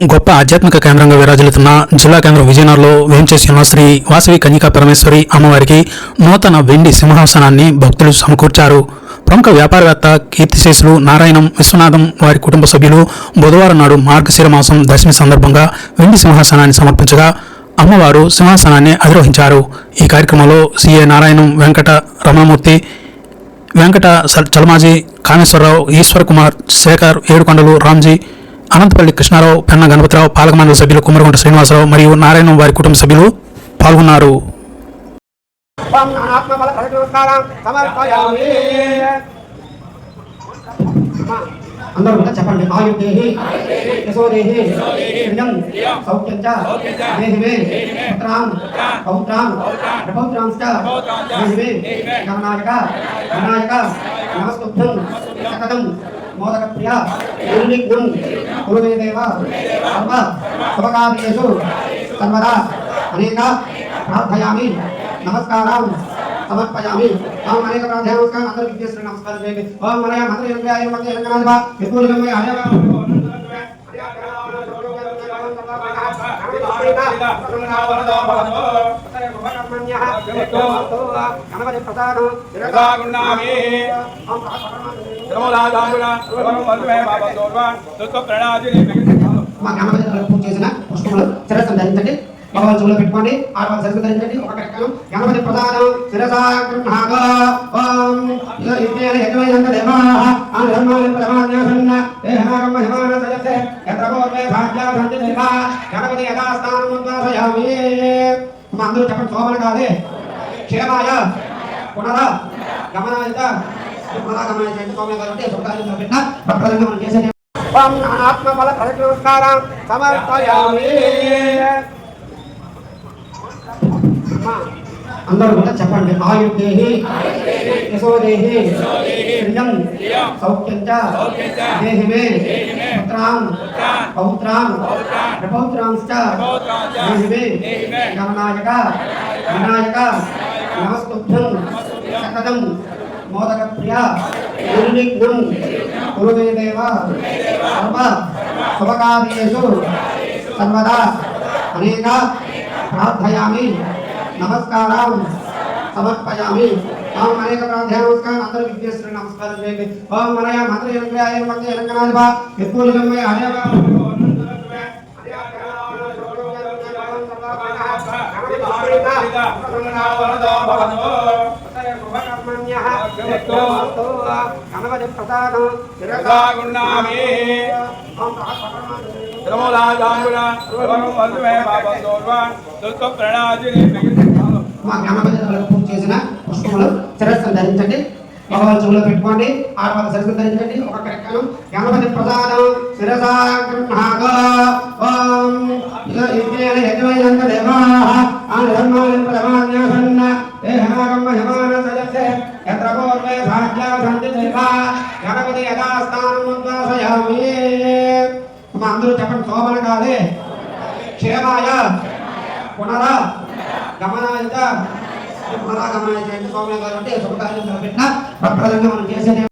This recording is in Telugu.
గొప్ప ఆధ్యాత్మిక కేంద్రంగా విరాజిల్లుతున్న జిల్లా కేంద్రం విజయనగరంలో వేంచేసిన శ్రీ వాసవి కన్యకా పరమేశ్వరి అమ్మవారికి నూతన వెండి సింహాసనాన్ని భక్తులు సమకూర్చారు. ప్రముఖ వ్యాపారవేత్త కీర్తిశేషులు నారాయణం విశ్వనాథం వారి కుటుంబ సభ్యులు బుధవారం నాడు మార్గశిర మాసం దశమి సందర్భంగా వెండి సింహాసనాన్ని సమర్పించగా అమ్మవారు సింహాసనాన్ని అధిరోహించారు. ఈ కార్యక్రమంలో సిఏ నారాయణం వెంకట రమణమూర్తి వెంకట చలమాజీ కామేశ్వరరావు ఈశ్వర్ కుమార్ శేఖర్ ఏడుకొండలు రామ్జీ అనంతపల్లి కృష్ణారావు పెన్న గణపతిరావు పాలక మండలి సభ్యులు కుమ్మరగుంట శ్రీనివాసరావు మరియు నారాయణం వారి కుటుంబ సభ్యులు పాల్గొన్నారు. అందరూ కూడా చెప్పండి ఆయుర్దేహి యశోదేహి ప్రియం సౌఖ్యం చ దేహి మే పుత్రాం పౌత్రాం ప్రపౌత్రాం చ దేహి గమనాయక నమస్తుభ్యం సకటం మోదక ప్రియ నిర్విఘ్నం సర్వ శుభకార్యేషు సర్వదా అనేక ప్రార్థయామి నమస్కారం సమర్పయామి ఓం అనేక ప్రార్థయామి నమస్కారం అందరూ విద్యేశ్వర నమస్కారం చేయండి ఓం మనయ మంత్ర గణపతి ప్రసాదం యథాగుణామి. మా గణపతి పూజ చేసిన పుష్పములు శిరస్సు ధరించండి భగవాన్ చెవులో పెట్టుకోండి ఆడవాళ్ళు ధరించండి ఒక గణపతి ప్రసాదం శిరసా ఓం యుద్ధేన యజమానంత దేవాః ప్రమాణ్యాసన్న దేహాగమ భాగ్యా సంతి దేవా గణపతి యథాస్థానం ఉద్వాసయామి మా అందరూ చెప్పండి శోభన కాదే క్షేమాయ పునర గమనాయత పునరాగమన చేయండి సోమయ కాబట్టి సుఖాలు పెట్టిన ప్రప్రదంగా మనం చేసే ఓం ఆత్మబల ప్రదక్షిణ నమస్కారం సమర్పయామి అందరూ కూడా చెప్పండి ఆయుర్దేహి యశోదేహి ప్రియం సౌఖ్యం చ దేహి మే పుత్రాం పౌత్రాం ప్రపౌత్రాం చ దేహి మే గమనాయక వినాయక నమస్తుభ్యం సకటం మోదక ప్రియ నిర్విఘ్నం కురు మే దేవ సర్వ శుభకార్యేషు సర్వదా అనేక ప్రార్థయామి నమస్కారం సమర్పయామి ఓం అనేక ప్రార్థయామి నమస్కారం అందరూ విద్యేశ్వర నమస్కారం చేయండి ఓం మనయ మంత్ర యంత్రాయ మంత్ర యంత్రాయ విపులింగమయ హయ గణపతి ప్రసాదం యథాగుణామి. మా గణపతి పూజ చేసిన పుష్పములు శిరస్సును ధరించండి భగవాన్ చెవులో పెట్టుకోండి ఆడవాళ్ళ శిరస్సు ధరించండి ఒక కరెక్టం గణపతి ప్రసాదం శిరసా గృహాగ ఓం యుద్ధేన యజమానంత దేవాః ఆనందమాన ప్రమాణ్యాసన్న దేహాగమ హిమాన పూర్వే భాగ్యా సంతి దేవా మా అందరూ చెప్పండి శోభన కాదే క్షేమాయ పునర గమనాయత. పునరాగమనాయ చేయండి సోమయ కాబట్టి శుభకార్యం పెట్టిన ప్రప్రదంగా మనం చేసేది